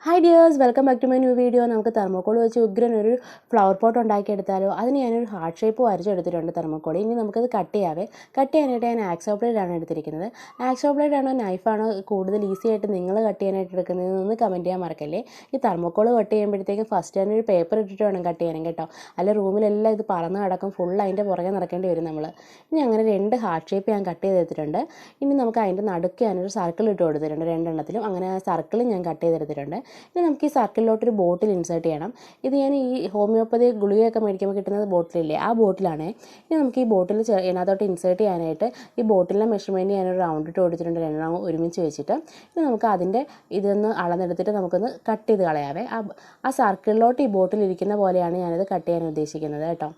Hi dears welcome back to my new video നമുക്ക് thermocol വെച്ച് ഉഗ്രൻ ഒരു ഫ്ലവർ പോട്ട് ഉണ്ടാക്കിയെടുത്താലോ? അതിന് ഞാനൊരു ഹാർട്ട് ഷേപ്പ് വരച്ചെടുത്തിട്ടുണ്ട് തെർമോക്കോൾ ഇനി നമുക്കത് കട്ട് ചെയ്യാവേ. കട്ട് ചെയ്യാനായിട്ട് ഞാൻ ആക്സോ ബ്ലേഡ് ആണ് എടുത്തിരിക്കുന്നത്. ആക്സോ ബ്ലേഡ് ആണോ? നൈഫാണോ കൂടുതൽ ഈസി ആയിട്ട് നിങ്ങൾ കട്ട് ചെയ്യാനായിട്ട് എടുക്കുന്നതെന്ന് കമന്റ് ചെയ്യാൻ മറക്കല്ലേ? ഈ തെർമോക്കോൾ കട്ട് ചെയ്യുമ്പോഴത്തേക്കും ഫസ്റ്റ് തന്നെ ഒരു പേപ്പർ ഇട്ടിട്ട് വേണം കട്ട് ചെയ്യാനും കേട്ടോ. അല്ല റൂമിലെല്ലാം ഇത് പറന്ന് കിടക്കും. ഫുൾ അതിന്റെ പുറകെ നടക്കേണ്ടി വരും നമ്മൾ ഇനി അങ്ങനെ രണ്ട് ഹാർട്ട് ഷേപ്പ് ഞാൻ കട്ട് ചെയ്തെടുത്തിട്ടുണ്ട്. ഇനി നമുക്ക് അതിന്റെ നടുക്ക് ഞാനൊരു സർക്കിൾ ഇട്ട് കൊടുത്തിട്ടുണ്ട്. രണ്ടെണ്ണത്തിലും. അങ്ങനെ ആ സർക്കിൾ ഞാൻ കട്ട് ചെയ്തെടുത്തിട്ടുണ്ട്. ഇനി നമുക്ക് ഈ സർക്കിളിലോട്ട് ഒരു ബോട്ടിൽ ഇൻസേർട്ട് ചെയ്യണം. ഇത് ഞാൻ ഈ ഹോമിയോപ്പതി ഗുളികയൊക്കെ മേടിക്കുമ്പോൾ കിട്ടുന്നത് ബോട്ടിലില്ലേ ആ ബോട്ടിലാണ്. ഇനി നമുക്ക് ഈ ബോട്ടിൽ ഇതിനകത്തോട്ട് ഇൻസേർട്ട് ചെയ്യാനായിട്ട് ഈ ബോട്ടിലിന്റെ മെഷർമെന്റ് ഞാനൊരു റൗണ്ട് ഇട്ട് കൊടുത്തിട്ടുണ്ട് രണ്ടെണ്ണം ഒരുമിച്ച് വെച്ചിട്ട്. ഇനി നമുക്ക് അതിന്റെ ഇതൊന്ന് അളന്നെടുത്തിട്ട് നമുക്കൊന്ന് കട്ട് ചെയ്ത് കളയാവേ. ആ സർക്കിളിലോട്ട് ഈ ബോട്ടിലിരിക്കുന്ന പോലെയാണ് ഞാനത് കട്ട് ചെയ്യാൻ ഉദ്ദേശിക്കുന്നത് കേട്ടോ.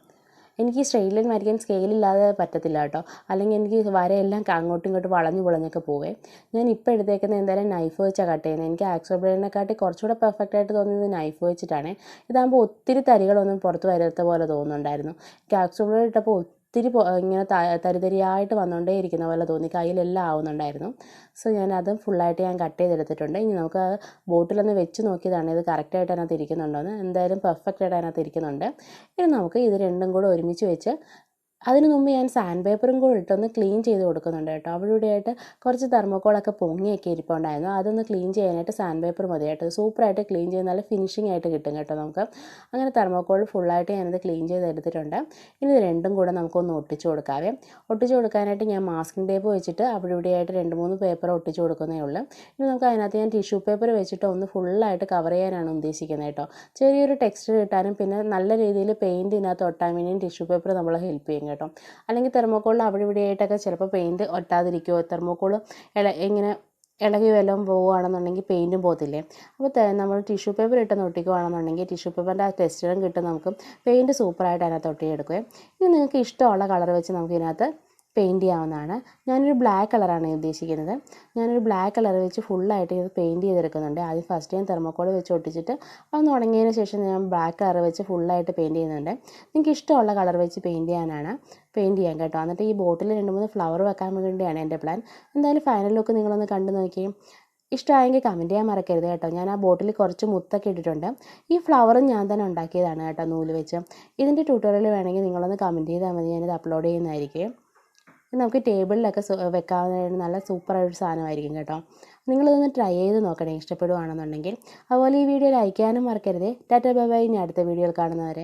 എനിക്ക് സ്ട്രെയിറ്റ് ലൈൻ വരയ്ക്കാൻ സ്കെയിലില്ലാതെ പറ്റത്തില്ല കേട്ടോ. അല്ലെങ്കിൽ എനിക്ക് വരയെല്ലാം അങ്ങോട്ടും ഇങ്ങോട്ടും വളഞ്ഞു പൊളഞ്ഞൊക്കെ പോവേ. ഞാൻ ഇപ്പോൾ എടുത്തേക്കുന്നത് എന്തായാലും നൈഫ് വെച്ചാണ് കട്ട് ചെയ്യുന്നത് എനിക്ക് ആക്സോ ബ്ലേഡിനെക്കാട്ടി കുറച്ചുകൂടെ പെർഫെക്റ്റ് ആയിട്ട് തോന്നിയത് നൈഫ് വെച്ചിട്ടാണ്. ഇതാകുമ്പോൾ ഒത്തിരി തരികളൊന്നും പുറത്ത് വരാത്ത പോലെ തോന്നുന്നുണ്ടായിരുന്നു. എനിക്ക് ആക്സോ ഇട്ടപ്പോൾ ഒത്തിരി ഇങ്ങനെ തരിതരിയായിട്ട് വന്നുകൊണ്ടേ ഇരിക്കുന്ന പോലെ തോന്നി. കയ്യിലെല്ലാം ആവുന്നുണ്ടായിരുന്നു. സോ ഞാനത് ഫുള്ളായിട്ട് ഞാൻ കട്ട് ചെയ്തെടുത്തിട്ടുണ്ട്. ഇനി നമുക്ക് ബോട്ടിലൊന്ന് വെച്ച് നോക്കിയതാണ് ഇത് കറക്റ്റായിട്ട് അതിനകത്ത് ഇരിക്കുന്നുണ്ടോ എന്ന് എന്തായാലും പെർഫെക്റ്റായിട്ട് അതിനകത്ത് ഇരിക്കുന്നുണ്ട്. ഇനി നമുക്ക് ഇത് രണ്ടും കൂടെ ഒരുമിച്ച് വെച്ച് അതിന് മുമ്പ് ഞാൻ സാൻഡ് പേപ്പറും കൂടെ ഇട്ടൊന്ന് ക്ലീൻ ചെയ്ത് കൊടുക്കുന്നുണ്ട് കേട്ടോ. അവിടെ ഇവിടെയായിട്ട് കുറച്ച് തെർമോക്കോളൊക്കെ പൊങ്ങിയൊക്കെ ഇരിപ്പുണ്ടായിരുന്നു. അതൊന്ന് ക്ലീൻ ചെയ്യാനായിട്ട് സാൻഡ് പേപ്പർ മതി കേട്ടോ. സൂപ്പറായിട്ട് ക്ലീൻ ചെയ്ത് നല്ല ഫിനിഷിംഗ് ആയിട്ട് കിട്ടും കേട്ടോ നമുക്ക്. അങ്ങനെ തെർമോക്കോൾ ഫുള്ളായിട്ട് ഞാനത് ക്ലീൻ ചെയ്ത് എടുത്തിട്ടുണ്ട്. ഇനി ഇത് രണ്ടും കൂടെ നമുക്കൊന്ന് ഒട്ടിച്ചു കൊടുക്കാവേ. ഒട്ടിച്ചു കൊടുക്കാനായിട്ട് ഞാൻ മാസ്കിംഗ് ടേപ്പ് വെച്ചിട്ട് അവിടെ ഇവിടെയായിട്ട് രണ്ട് മൂന്ന് പേപ്പർ ഒട്ടിച്ചു കൊടുക്കുന്നേ ഉള്ളൂ. ഇനി നമുക്ക് അതിനകത്ത് ഞാൻ ടിഷ്യൂ പേപ്പർ വെച്ചിട്ട് ഒന്ന് ഫുള്ളായിട്ട് കവർ ചെയ്യാനാണ് ഉദ്ദേശിക്കുന്നത് കേട്ടോ. ചെറിയൊരു ടെക്സ്ചർ കിട്ടാനും പിന്നെ നല്ല രീതിയിൽ പെയിന്റ് ഇതിനകത്ത് ഒട്ടാൻ വേണ്ടിയും ടിഷ്യൂ പേപ്പർ നമ്മളെ ഹെൽപ്പ് ചെയ്യും കേട്ടോ. അല്ലെങ്കിൽ തെർമോക്കോളിൽ അവിടെ ഇവിടെ ആയിട്ടൊക്കെ ചിലപ്പോൾ പെയിന്റ് ഒട്ടാതിരിക്കുമോ തെർമോക്കോൾ ഇള ഇങ്ങനെ ഇളകി വല്ലതും പോവുകയാണെന്നുണ്ടെങ്കിൽ പെയിന്റും പോകത്തില്ലേ? അപ്പോൾ നമ്മൾ ടിഷ്യൂ പേപ്പർ ഇട്ട് ഒട്ടിക്കുകയാണെന്നുണ്ടെങ്കിൽ ടിഷ്യൂ പേപ്പറിന്റെ ആ ടെക്സ്ചറും കിട്ടും നമുക്ക്. പെയിന്റ് സൂപ്പറായിട്ട് അതിനകത്ത് ഒട്ടിയെടുക്കുകയും. ഇനി നിങ്ങൾക്ക് ഇഷ്ടമുള്ള കളർ വെച്ച് നമുക്ക് ഇതിനകത്ത് പെയിന്റ് ചെയ്യാവുന്നതാണ്. ഞാനൊരു ബ്ലാക്ക് കളറാണ് ഉദ്ദേശിക്കുന്നത്. ഞാനൊരു ബ്ലാക്ക് കളർ വെച്ച് ഫുള്ളായിട്ട് ഇത് പെയിന്റ് ചെയ്തെടുക്കുന്നുണ്ട്. ആദ്യം ഫസ്റ്റ് ഞാൻ തെർമോക്കോൾ വെച്ച് ഒട്ടിച്ചിട്ട് അതൊന്ന് ഉണങ്ങിയതിന് ശേഷം ഞാൻ ബ്ലാക്ക് കളർ വെച്ച് ഫുള്ളായിട്ട് പെയിന്റ് ചെയ്യുന്നുണ്ട്. നിങ്ങൾക്ക് ഇഷ്ടമുള്ള കളർ വെച്ച് പെയിന്റ് ചെയ്യാനാണ് പെയിന്റ് ചെയ്യാൻ കേട്ടോ. എന്നിട്ട് ഈ ബോട്ടിൽ രണ്ട് മൂന്ന് ഫ്ലവർ വെക്കാൻ വേണ്ടിയാണ് എന്റെ പ്ലാൻ എന്തായാലും ഫൈനൽ ലുക്ക് നിങ്ങളൊന്ന് കണ്ടു നോക്കിയേ ഇഷ്ടമായെങ്കിൽ കമന്റ് ചെയ്യാൻ മറക്കരുത് കേട്ടോ. ഞാൻ ആ ബോട്ടിൽ കുറച്ച് മുത്തൊക്കെ ഇട്ടിട്ടുണ്ട്. ഈ ഫ്ലവറും ഞാൻ തന്നെ ഉണ്ടാക്കിയതാണ് കേട്ടോ നൂൽ വെച്ച്. ഇതിന്റെ ട്യൂട്ടോറിയൽ വേണമെങ്കിൽ നിങ്ങളൊന്ന് കമന്റ് ചെയ്താൽ മതി. ഞാനിത് അപ്ലോഡ് ചെയ്യുന്നതായിരിക്കും. നമുക്ക് ടേബിളിലൊക്കെ വെക്കാവുന്ന നല്ല സൂപ്പറായൊരു സാധനമായിരിക്കും കേട്ടോ. നിങ്ങളിതൊന്ന് ട്രൈ ചെയ്ത് നോക്കണേ ഇഷ്ടപ്പെടുകയാണെന്നുണ്ടെങ്കിൽ അതുപോലെ ഈ വീഡിയോ ലൈക്ക് ചെയ്യാനും മറക്കരുത്. Tata bye bye. ഇനി അടുത്ത വീഡിയോയിൽ കാണുന്നവരെ.